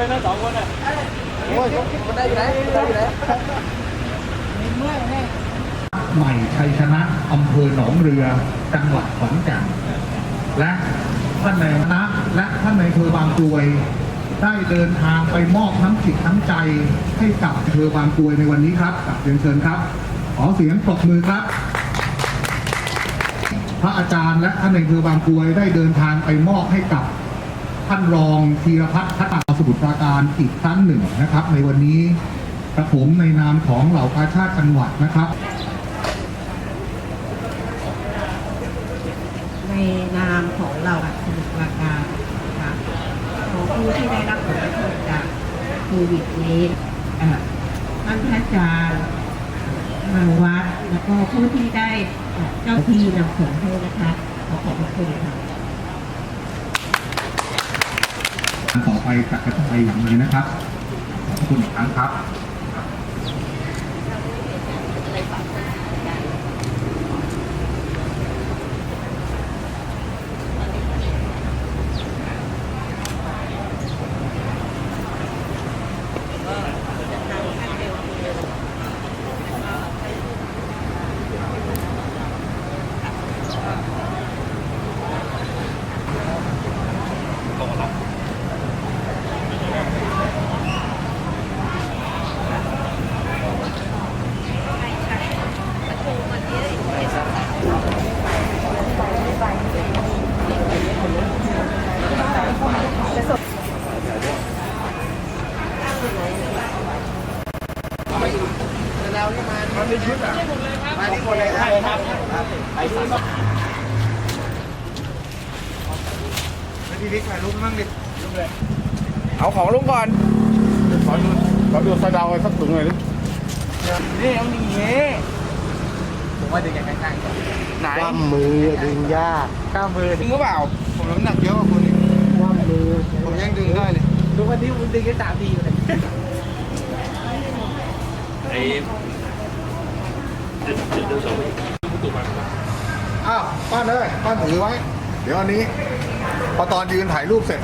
เลยนะสองคนอะโอ้ยมันได้อยู่ไหนมันได้อยู่ไหนใหม่ชัยชนะอำเภอหนองเรือ จังหวัดขอนแก่นและท่านในายคณะและท่านในายอำเภอบางกรวย ได้เดินทางไปมอบน้ำจิตน้ำใจให้กับอำเภอบางกรวยในวันนี้ครับกับเรียนเชิญครับ ขอเสียงปรบมือครับพระอาจารย์และท่านในายอำเภอบางกรวยได้เดินทางไปมอบให้กับ ท่านรองธีรพัฒน์พัฒนาสมุทรปราการอีกครั้งหนึ่งนะครับ ในวันนี้กระผมในนามของเหล่ากาชาติจังหวัดนะครับ ในนามของเราสมุทรปราการนะคะของผู้ที่ได้รับผลกระทบจากโควิดนี้ท่านพระอาจารย์ทางวัดแล้วก็ผู้ที่ได้เอ่อเจ้าที่นำส่งให้นะคะขอขอบพระคุณค่ะ ต่อ ไปจะกระจายอย่างนี้นะครับขอบคุณอีกครั้งครับ แล้วนี่ มามันเป็นชุดอะมาที่คนเลยครับไอ้สัตว์พี่บิ๊กถ่ายรูปมั่งดิเอาของลุงก่อนขอดูขอดูสะเดาสักถุงหน่อยดินี่เอาอย่างงี้ผมว่าดึงอย่างข้างๆไหนกล้ามมือดึงยากกล้ามมือจริงหรือเปล่า ผมน้ำหนักเยอะกว่าคุณอีกกล้ามมือ ผมยังดึงได้เลยทุกวันนี้คุณดึงแค่สามทีเลยไอ้ เดี๋ยวเดี๋ยวเดี๋ยวส่งไปตุกอ้าวป้านเลยป้านถือไว้ เดี๋ยวอันนี้ พอตอนยืนถ่ายรูปเสร็จ